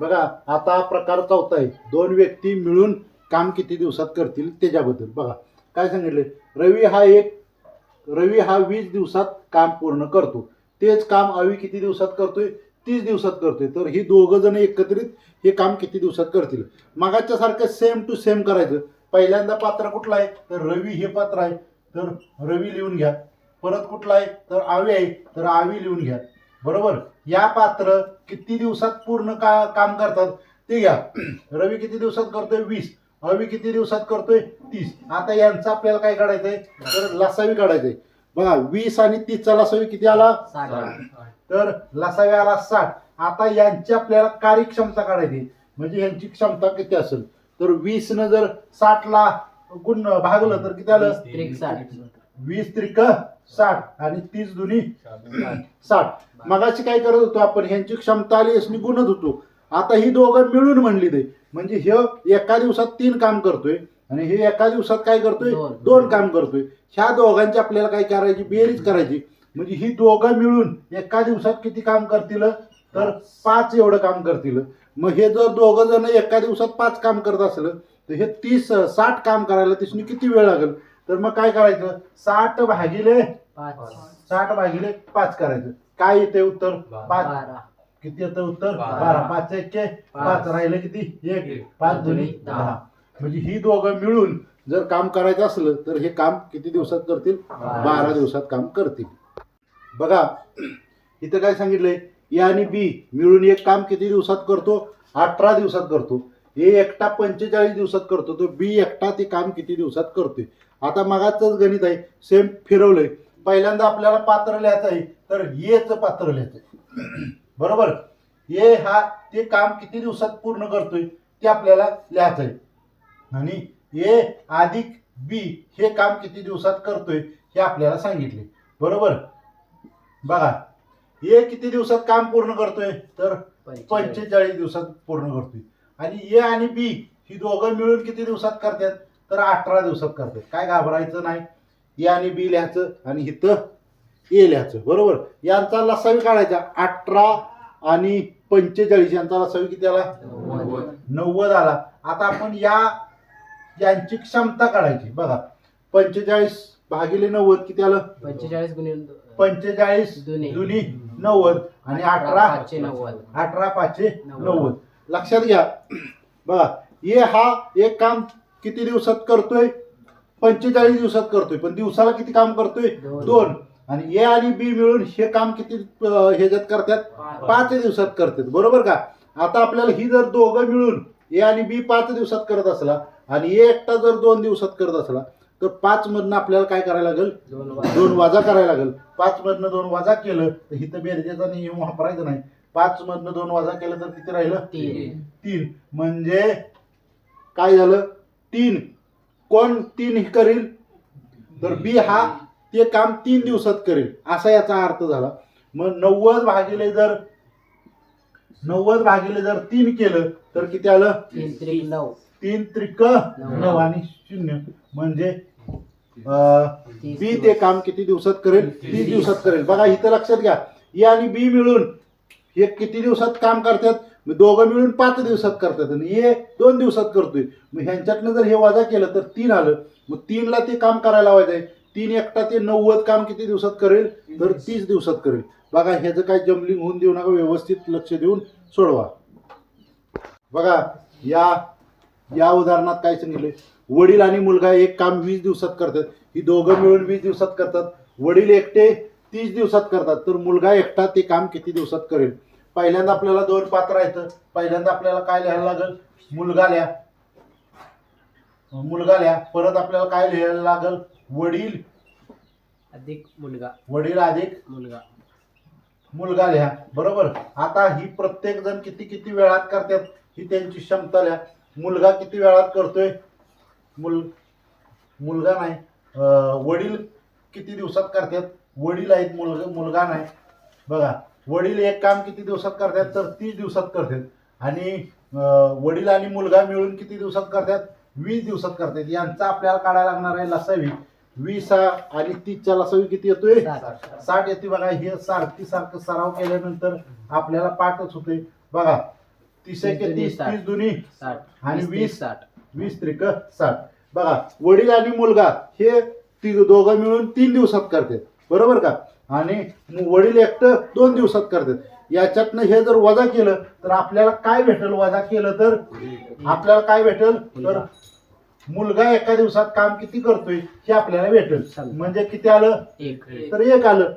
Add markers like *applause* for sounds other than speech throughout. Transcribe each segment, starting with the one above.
बघा आता हा प्रकार चौथा आहे. दोन व्यक्ती मिळून काम किती दिवसात करतील त्याच्याबद्दल. बघा काय सांगितले रवी हा एक रवी हा वीस दिवसात काम पूर्ण करतो. तेच काम आवी किती दिवसात करतोय? तीस दिवसात करतोय. तर ही दोघं जण एकत्रित हे काम किती दिवसात करतील? मागाच्या सारखं सेम टू सेम करायचं. पहिल्यांदा पात्र कुठलं आहे? तर रवी हे पात्र आहे. तर रवी लिहून घ्या. परत कुठला आहे? तर आवी आहे. तर आवी लिहून घ्या. बरोबर? या पात्र किती दिवसात पूर्ण का काम करतात ते घ्या. रवी किती दिवसात करतोय? वीस. अवी किती दिवसात करतोय? तीस. आता यांचं आपल्याला काय काढायचंय? तर लसावी काढायचंय. बघा वीस आणि तीसचा लसावी किती आला? तर लसावी आला साठ. आता यांची आपल्याला कार्यक्षमता काढायची म्हणजे यांची क्षमता किती असेल? तर वीस न जर साठला गुण भागलं तर किती आलं? साठ वीस त्रिक साठ आणि तीस दुनी. साठ. मगाशी काय करत होतो आपण ह्यांची क्षमता आली असणी गुणत होतो. आता ही दोघं मिळून म्हणली ते. म्हणजे हे एका दिवसात तीन काम करतोय आणि हे एका दिवसात काय करतोय? दोन. दोन काम करतोय. ह्या दोघांची आपल्याला काय करायची? बेरीज करायची. म्हणजे ही दोघं मिळून एका दिवसात किती काम करतील? तर पाच एवढं काम करतील. मग हे जर दोघं जण एका दिवसात पाच काम करत असलं तर हे तीस साठ काम करायला तिसनी किती वेळ लागेल? तर मग काय करायचं? साठ भागिले पाच. साठ भागिले पाच करायचं. काय येते उत्तर? पाच. बारा. किती येतं उत्तर? बारा. बारा. पाच एकचे पाच. राहिले किती? एक. पाच दोन्ही? दहा. म्हणजे ही दोघं मिळून जर काम करायचं असलं तर हे काम किती दिवसात करतील? बारा. दिवसात काम करतील. बघा इथं काय सांगितलंय? ए आणि बी मिळून एक काम किती दिवसात करतो? अठरा दिवसात करतो. ए एकटा पंचेचाळीस दिवसात करतो. तो बी एकटा ते काम किती दिवसात करतोय? आता मगाचंच गणित आहे. सेम फिरवलंय. पहिल्यांदा आपल्याला पात्र लिहायचं आहे तर येचं पात्र लिहायचं आहे *clears throat* बरोबर? ए हा ते काम किती दिवसात पूर्ण करतोय ते आपल्याला लिहायचं आहे आणि ए अधिक बी हे काम किती दिवसात करतोय हे आपल्याला सांगितले बरोबर? बघा ए किती दिवसात काम पूर्ण करतोय तर पंचेचाळीस दिवसात पूर्ण करतोय. आणि ए आणि बी ही दोघं मिळून किती दिवसात करतात तर अठरा दिवसात करतात. काय घाबरायचं नाही. ए आणि बी लिहायचं आणि इथं ए लिहायचं बरोबर? यांचा लसावी काढायचा अठरा आणि पंचेचाळीस यांचा लसावी किती आला नव्वद आला. आता आपण या यांची क्षमता काढायची. बघा पंचेचाळीस भागिले नव्वद किती आलं? पंचेचाळीस पंचेचाळीस दुनी. नव्वद. आणि अठरा पाचशे नव्वद. अठरा पाचशे नव्वद. नव्वद. लक्षात घ्या. बघा ए हा एक काम किती दिवसात करतोय? पंचेचाळीस दिवसात करतोय पण दिवसाला किती काम करतोय? दोन. आणि ए आणि बी मिळून हे काम किती ह्याच्यात करतात? पाच. दिवसात करतात. बरोबर का? आता आपल्याला ही जर दोघं मिळून ए आणि बी पाच दिवसात करत असला आणि ए एकटा जर दोन दिवसात करत असला तर पाच मधनं आपल्याला काय करायला लागेल? दोन वाजा. करायला लागेल. पाच मधनं दोन वाजा केलं तर हिथं बेरजेचा नियम वापरायचा नाही. पाच मधनं दोन वाजा केलं तर किती राहिलं? तीन. म्हणजे काय झालं? तीन. कोण तीन करेल तर बी हा ते काम तीन दिवसात करेल असा याचा अर्थ झाला. मग नव्वद भागिले जर नव्वद भागिले जर तीन केलं तर किती आलं? तीन त्रिक नऊ. तीन त्रिक नऊ आणि शून्य. म्हणजे बी. ते काम किती दिवसात करेल? तीस दिवसात करेल. बघा इथं लक्षात घ्या. ए आणि बी मिळून हे किती दिवसात काम करतात? मग दोघं मिळून पाच दिवसात करतात आणि ए दोन दिवसात करतोय. मग ह्यांच्यातनं जर हे वजा केलं तर तीन आलं. मग तीनला ते काम करायला लावायचं आहे तीन एकटा ते नव्वद काम किती दिवसात करेल? तर तीस. दिवसात करेल. बघा ह्याचं काय जमलिंग होऊन देऊ नका. व्यवस्थित लक्ष देऊन सोडवा. बघा या या उदाहरणात काय सांगितले वडील आणि मुलगा एक काम वीस दिवसात करतात. ही दोघं मिळून वीस दिवसात करतात. वडील एकटे तीस दिवसात करतात. तर मुलगा एकटा ते काम किती दिवसात करेल? पहिल्यांदा आपल्याला दोन पात्र आहेत. पहिल्यांदा आपल्याला काय लिहायला लागेल? मुलगा लिहा. मुलगा लिहा. परत आपल्याला काय लिहायला लागेल? वडील. अधिक मुलगा. वडील अधिक मुलगा. मुलगा लिहा. बरोबर? आता ही प्रत्येक जण किती किती वेळात करतात ही त्यांची क्षमता लिहा. मुलगा किती वेळात करतोय? मुल मुलगा नाही. वडील किती दिवसात करतात? वडील आहेत मुलगा मुलगा नाही. बघा. वडील एक काम किती दिवसात करतात तर तीस दिवसात करतात. आणि वडील आणि मुलगा मिळून किती दिवसात करतात? वीस दिवसात करतात. यांचा आपल्याला काढायला लागणार आहे लसावी. वीस आणि तीसच्या लसावी किती येतोय? साठ. येते बघा. हे सारखी सारखं सराव केल्यानंतर आपल्याला पाठच होते बघा. तीस एक तीस तीस साठ. तीस दुनी साठ. आणि वीस साठ. वीस त्रिक साठ. बघा. वडील आणि मुलगा हे ती दोघं मिळून तीन दिवसात करतात. बरोबर का? आणि वडील एकटं दोन दिवसात करतात. याच्यातनं हे जर वजा केलं तर आपल्याला काय भेटेल? वजा केलं तर? आपल्याला काय भेटेल? तर मुलगा एका दिवसात काम किती करतोय हे आपल्याला भेटेल. म्हणजे किती आलं? तर एक आलं.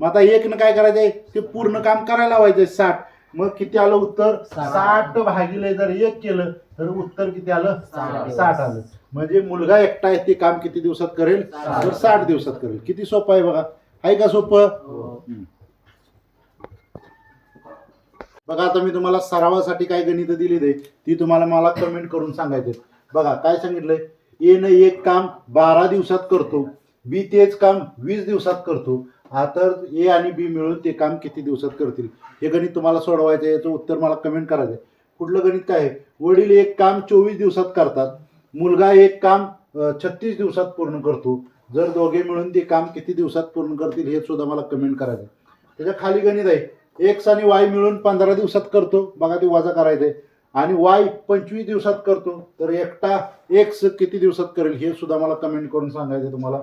मग आता एक न काय करायचंय? ते पूर्ण काम करायला लावायचंय साठ. मग किती आलं उत्तर? साठ. भागिले जर एक केलं तर उत्तर किती आलं? साठ. आलं. म्हणजे मुलगा एकटा आहे ते काम किती दिवसात करेल. तर साठ दिवसात करेल. किती सोपं आहे बघा. आहे का सोपं? हो. बघा आता मी तुम्हाला सरावासाठी काय गणित दिली दे ती तुम्हाला मला कमेंट करून सांगायचे बघा काय सांगितलंय? ए न एक काम बारा दिवसात करतो बी तेच काम वीस दिवसात करतो. हा तर ए आणि बी मिळून ते काम किती दिवसात करतील? हे गणित तुम्हाला सोडवायचं आहे याचं उत्तर मला कमेंट करायचं आहे कुठलं गणित काय आहे? वडील एक काम चोवीस दिवसात करतात मुलगा एक काम छत्तीस दिवसात पूर्ण करतो. जर दोघे मिळून ते काम किती दिवसात पूर्ण करतील हे सुद्धा मला कमेंट करायचं आहे त्याच्याखाली गणित आहे. एक्स आणि वाय मिळून पंधरा दिवसात करतो. बघा ते वजा करायचं आहे आणि वाय पंचवीस दिवसात करतो. तर एकटा एक्स किती दिवसात करेल हे सुद्धा मला कमेंट करून सांगायचं आहे तुम्हाला.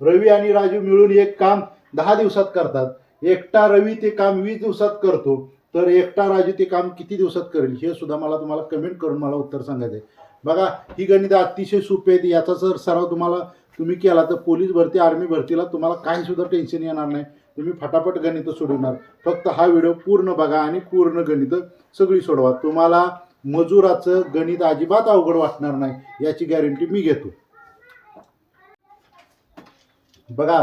रवी आणि राजू मिळून एक काम दहा दिवसात करतात. एकटा रवी ते काम वीस दिवसात करतो. तर एकटा राजू ते काम किती दिवसात करेल हे सुद्धा मला तुम्हाला कमेंट करून मला उत्तर सांगायचं आहे बघा ही गणितं अतिशय सोपी आहेत याचा जर सराव तुम्हाला तुम्ही केला तर पोलीस भरती आर्मी भरतीला तुम्हाला काही सुद्धा टेन्शन येणार नाही. तुम्ही फटाफट गणितं सोडवणार. फक्त हा व्हिडिओ पूर्ण बघा आणि पूर्ण गणितं सगळी सोडवा. तुम्हाला मजुराचं गणित अजिबात अवघड वाटणार नाही याची गॅरंटी मी घेतो. बघा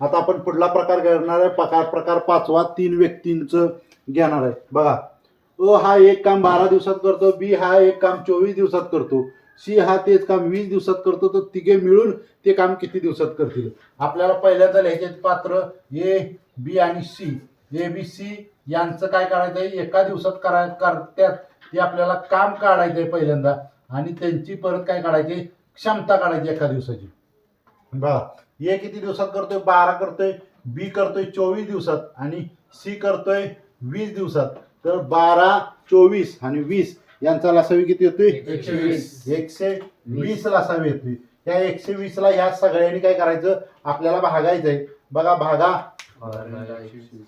आता आपण पुढला प्रकार घेणार आहे. प्रकार प्रकार पाचवा तीन व्यक्तींचं घेणार आहे. बघा अ हा एक काम बारा दिवसात करतो बी हा एक काम चोवीस दिवसात करतो. सी हा तेच काम वीस दिवसात करतो तर तिघे मिळून ते काम किती दिवसात करतील? आपल्याला पहिल्यांदा लिहायचे पात्र ए बी आणि सी. ए बी सी यांचं काय काढायचं आहे? एका दिवसात करा करत्यात. ते आपल्याला काम काढायचं आहे पहिल्यांदा. आणि त्यांची परत काय काढायची? क्षमता काढायची एका दिवसाची. बघा ए किती दिवसात करतोय? बारा करतोय. बी करतोय चोवीस दिवसात. आणि सी करतोय वीस दिवसात. तर बारा चोवीस आणि वीस यांचा लसावी किती येतोय एकशे वीस. एकशे वीस लसावी येतोय त्या एकशे वीस ला ह्या सगळ्यांनी काय करायचं? आपल्याला भागायचंय. बघा भागा.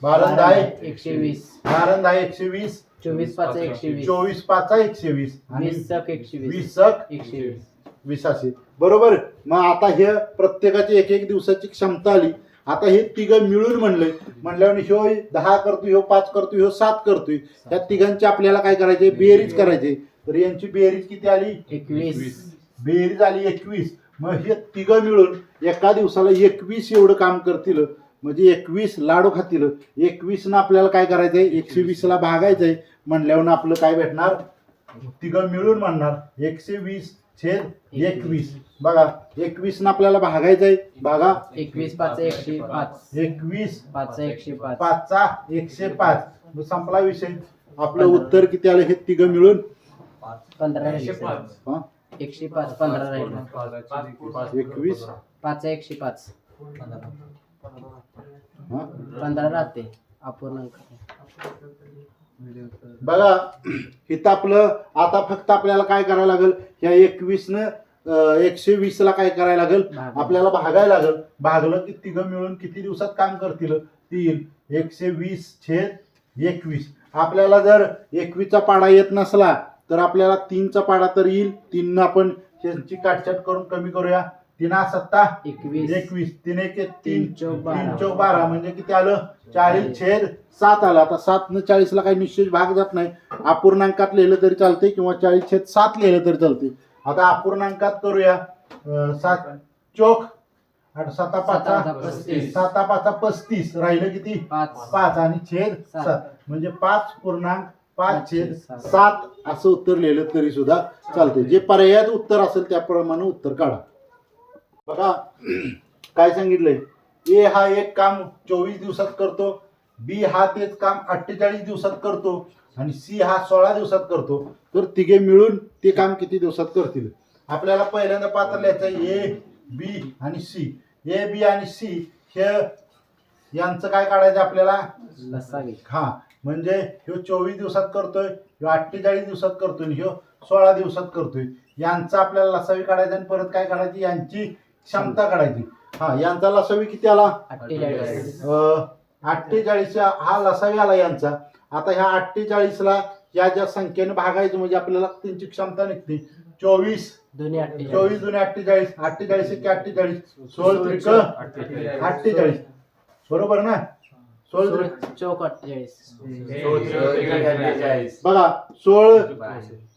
बारंद आहे एकशे वीस. बारंद आहे एकशे वीस. चोवीस पाच एकशे वीस. चोवीस पाचा एकशे वीस. आणि वीस सक एकशे वीस. वीस सक एकशे वीस. विसाशे बरोबर. मग आता हे प्रत्येकाची एक एक दिवसाची क्षमता आली. आता हे तिघं मिळून म्हणलंय म्हणल्यावर ह्यो दहा करतोय ह्यो पाच करतोय ह्यो सात करतोय. त्या तिघांची आपल्याला काय करायचे? बेरीज करायचे. तर यांची बेरीज किती आली? एकवीस. बेरीज आली एकवीस. मग हे तिघं मिळून एका दिवसाला एकवीस एवढं काम करतील. म्हणजे एकवीस लाडू खातील. एकवीस ना आपल्याला काय करायचंय? एकशे वीस. ला भागायचंय. म्हणल्यावर आपलं काय भेटणार? तिघं मिळून म्हणणार एकशे वीस. छेद एकवीस. बघा एकवीस ना आपल्याला भागायचंय भागा एकवीस पाच एकशे पाच. एकवीस. पाच एकशे पाच. पाचचा एकशे पाच. संपला विषय. आपलं उत्तर किती आलं हे तिघं मिळून? पंधरा एकशे. पाच. हा? एकशे पाच पंधरा राहिले. एकवीस. पाच एकशे पाच. हा? पंधरा राहते. अपूर्णांक बघा इथं आपलं आता फक्त आपल्याला काय करायला लागेल? ह्या एकवीस न एकशे वीस ला काय करायला लागेल. आपल्याला भागायला लागेल. भागलं की तिघं मिळून किती दिवसात काम करतील? तीन एकशे वीस छेद एकवीस. आपल्याला जर एकवीसचा पाडा येत नसला तर आपल्याला तीनचा पाडा तर येईल. तीन आपण ह्यांची काटछाट करून कमी करूया. तीना सत्ता एकवीस. एकवीस. तीन एक तीन. चौक बारा. तीन चौक बारा म्हणजे किती आलं? चाळीस छेद सात आलं. आता सात न चाळीस ला काही निश्चित भाग जात नाही. अपूर्णांकात लिहिलं तरी चालते किंवा चाळीस छेद सात लिहिलं तरी चालते आता अपूर्णांकात करूया. अं, सात चौक. आठ साता साता पाचा पस्तीस. साता पाचा पस्तीस. राहिलं किती? पाच. पाच आणि छेद सात. सात. म्हणजे पाच पूर्णांक पाच छेद. सात. असं उत्तर लिहिलं तरी सुद्धा चालते जे पर्यायात उत्तर असेल त्याप्रमाणे उत्तर काढा. बघा काय सांगितलंय? ए हा एक काम चोवीस दिवसात करतो बी हा तेच काम अठ्ठेचाळीस दिवसात करतो आणि सी हा सोळा दिवसात करतो. तर तिघे मिळून ते काम किती दिवसात करतील? आपल्याला पहिल्यांदा पात्र लिहायचं ए बी आणि सी. ए बी आणि सी हे यांचं काय काढायचं आपल्याला? लसावी. हा म्हणजे ह्यो चोवीस दिवसात करतोय ह्यो अठ्ठेचाळीस दिवसात करतोय ह्यो सोळा दिवसात करतोय. यांचा आपल्याला लसावी काढायचा आणि परत काय काढायची? यांची क्षमता काढायची. हा यांचा लसावी किती आला? अठ्ठेचाळीस. अठ्ठेचाळीस हा लसावी आला यांचा. आता ह्या अठ्ठेचाळीसला या ज्या संख्येने भागायचं म्हणजे आपल्याला त्यांची क्षमता निघते. चोवीस. चोवीस दोन्ही अठ्ठेचाळीस. अठ्ठेचाळीस एके अठ्ठेचाळीस. सोळ त्रिक अठ्ठेचाळीस. बरोबर ना? सोळ चौक अठ्ठेचाळीस. बघा सोळ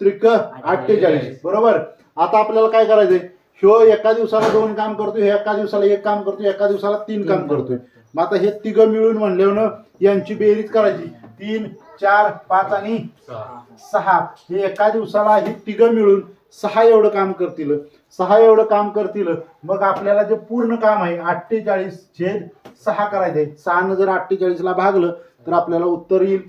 त्रिक अठ्ठेचाळीस. बरोबर? आता आपल्याला काय करायचंय? ह्यो एका दिवसाला दोन काम करतोय एका दिवसाला एक काम करतोय एका दिवसाला तीन काम करतोय. मग आता हे तिघ मिळून म्हणल्यावर यांची बेरीज करायची. तीन चार पाच आणि सहा. हे एका दिवसाला हे तिघ मिळून सहा एवढं काम करतील. सहा एवढं काम करतील. मग आपल्याला जे पूर्ण काम आहे अठ्ठेचाळीस छेद सहा करायचंय. सहानं जर अठ्ठेचाळीसला भागलं तर आपल्याला उत्तर येईल.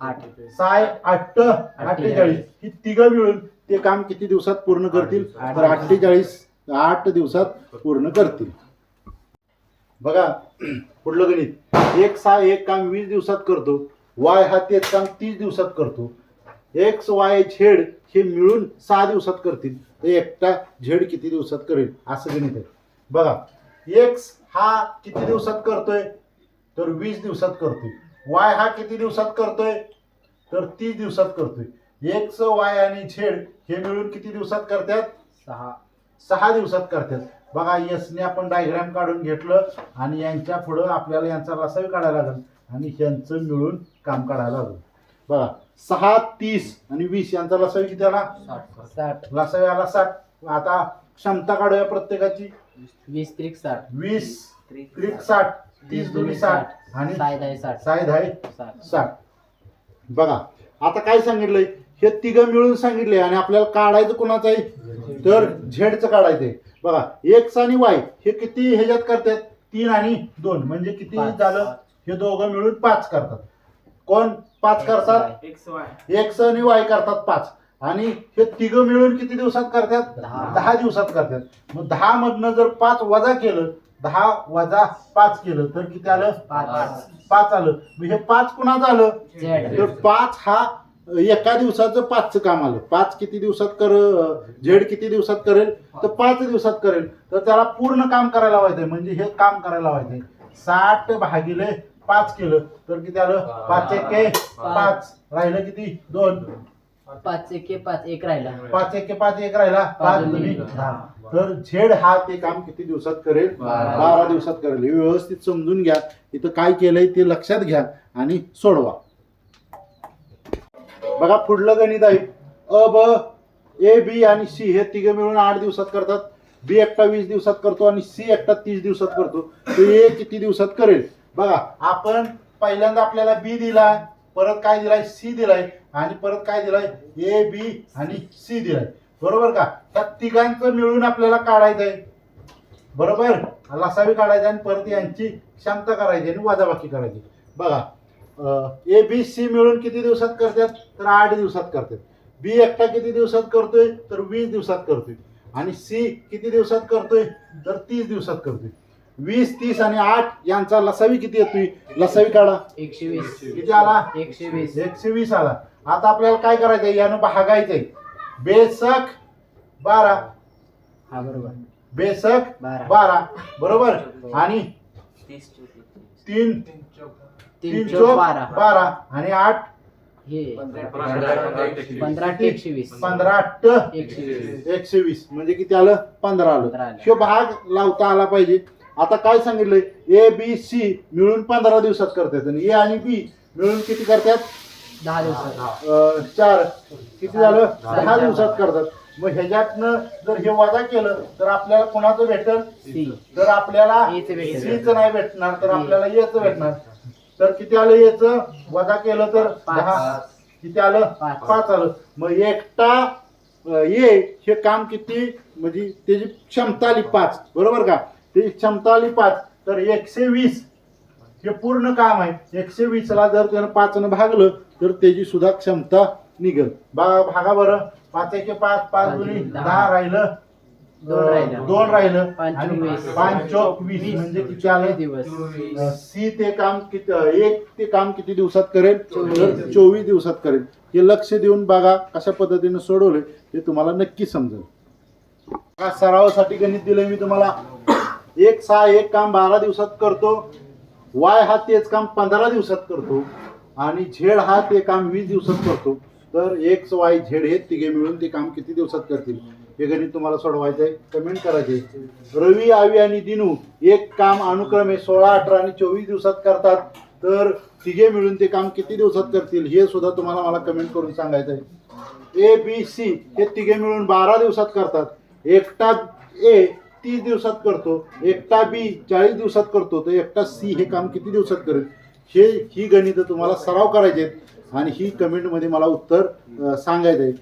आठ साय आठ अठ्ठेचाळीस. ही तिघं मिळून ते काम किती दिवसात पूर्ण करतील? तर अठ्ठेचाळीस आठ दिवसात पूर्ण करतील. बघा पुढलं गणित. एक सहा एक काम वीस दिवसात करतो वाय हा तेच काम तीस दिवसात करतो. एक्स वाय झेड हे मिळून सहा दिवसात करतील. तर एकटा झेड किती दिवसात करेल? असं गणित आहे. बघा एक्स हा किती दिवसात करतोय? तर वीस दिवसात करतोय. वाय हा किती दिवसात करतोय? तर तीस दिवसात करतोय. एक्स वाय आणि झेड हे मिळून किती दिवसात करतात? सहा. सहा दिवसात करतात. बघा यसने आपण डायग्राम काढून घेतलं आणि यांच्या पुढं आपल्याला यांचा लसावी काढायला लागेल. आणि यांचं मिळून काम काढायला लागेल. बघा सहा तीस आणि वीस यांचा लसावी किती आला? साठ. लसावी आला साठ. आता क्षमता काढूया प्रत्येकाची. वीस त्रिक साठ. वीस त्रिक साठ. तीस दोन्ही साठ. आणि साय दहा साठ. साय दहाय साठ. साठ. बघा आता काय सांगितलंय? हे तिघं मिळून सांगितले आणि आपल्याला काढायचं कोणाचं आहे तर झेडचं काढायचंय. बघा एक्स आणि वाय हे किती ह्याच्यात करतात? तीन आणि दोन. म्हणजे किती. झालं? हे दोघं मिळून पाच करतात. कोण पाच करतात? एक्स आणि वाय करतात पाच. आणि हे तिघं मिळून किती दिवसात करतात? दहा. दिवसात करतात. मग दहा मधनं जर पाच वजा केलं दहा वजा पाच केलं तर किती आलं? पाच. पाच आलं. मग हे पाच कुणाचं आलं तर पाच हा एका दिवसाचं पाचचं काम आलं. पाच किती दिवसात कर झेड किती दिवसात करेल तर पाच दिवसात करेल. तर त्याला पूर्ण काम करायला लावायचंय. म्हणजे हे काम करायला लावायचंय. साठ भागिले पाच केलं तर किती आलं? पाच एके पाच. राहिलं किती? दोन. पाच एके पाच एक राहिला. पाच एके पाच एक राहिला. पाच दोन्ही दहा. तर झेड हा ते काम किती दिवसात करेल. बारा दिवसात करेल. हे व्यवस्थित समजून घ्या. इथं काय केलंय ते लक्षात घ्या आणि सोडवा. बघा पुढलं गणित आहे. अ ब ए बी आणि सी हे तिघे मिळून आठ दिवसात करतात. बी एकटा वीस दिवसात करतो आणि सी एकटा तीस दिवसात करतो. तर ए किती दिवसात करेल? बघा आपण पहिल्यांदा आपल्याला बी दिलाय परत काय दिलाय? सी दिलाय आणि परत काय दिलाय? ए बी आणि सी दिलाय. बरोबर का? त्या तिघांचं मिळून आपल्याला काढायचं आहे. बरोबर? लसावी काढायचा आणि परत यांची क्षमता करायची आणि वजाबाकी करायची. बघा ए बी सी मिळून किती दिवसात करतात? तर आठ दिवसात करतात. बी एकटा किती दिवसात करतोय? तर वीस दिवसात करतोय. आणि सी किती दिवसात करतोय? तर तीस दिवसात करतोय. वीस तीस आणि आठ यांचा लसावी किती येतोय? लसावी काढा. एकशे वीस. किती आला? एकशे वीस. एकशे वीस आला. आता आपल्याला काय करायचंय यानं भागायचंय. बेसक बारा. हा बरोबर. बेसक बारा. बारा. बरोबर? आणि तीन. तीन तीन चौक चौक बारा. बारा आणि आठ हे. पंधरा ते एकशे वीस. पंधरा एकशे वीस. एकशे वीस. म्हणजे किती आलं? पंधरा पंधरा आलं. ह्यो भाग लावता आला पाहिजे. आता काय सांगितलंय? ए बी सी मिळून पंधरा दिवसात करतात. आणि ए आणि बी मिळून किती करतात? दहा दिवसात. अं, चार. किती झालं? दहा. दिवसात करतात. मग ह्याच्यातनं जर हे वजा केलं तर आपल्याला कोणाचं भेटल? सी तर आपल्याला A चं भेटेल. सीच नाही भेटणार तर आपल्याला येच भेटणार. तर किती आलं येच? वजा केलं तर. दहा. किती आलं? पाच. आलं. मग एकटा ये हे काम किती? म्हणजे त्याची क्षमता आली पाच. बरोबर का? त्याची क्षमता आली पाच. तर एकशे वीस. हे पूर्ण काम आहे. एकशे वीसला जर त्यानं पाचनं भागलं तर त्याची सुद्धा क्षमता निघेल. बा भागा बरं. पाच एके पाच पाच दहा राहिलं. दोन राहिलं. दोन राहिलं. पाच आणि चोवीस. पाच चौक वीस. म्हणजे किती आलं. दिवस? सी ते काम किती एक ते काम किती दिवसात करेल? चोवीस. तर चोवीस दिवसात करेल. हे लक्ष देऊन बघा कशा पद्धतीने सोडवले हे तुम्हाला नक्की समजेल. का सरावासाठी गणित दिलंय मी तुम्हाला. एक सहा एक काम बारा दिवसात करतो. वाय हा तेच काम पंधरा दिवसात करतो. आणि झेड हा ते काम वीस दिवसात करतो. तर एक्स वाय झेड हे तिघे मिळून ते काम किती दिवसात करतील? हे गणित तुम्हाला सोडवायचं आहे कमेंट करायचे. रवी आवी आणि दिनू एक काम अनुक्रमे सोळा अठरा आणि चोवीस दिवसात करतात. तर तिघे मिळून ते काम किती दिवसात करतील हे सुद्धा तुम्हाला मला कमेंट करून सांगायचं आहे ए बी सी हे तिघे मिळून बारा दिवसात करतात. एकटा ए तीस दिवसात करतो एकटा बी चाळीस दिवसात करतो तर एकटा सी हे काम किती दिवसात करेल? हे ही गणितं तुम्हाला सराव करायचे आहेत आणि ही कमेंटमध्ये मला उत्तर सांगायचं आहे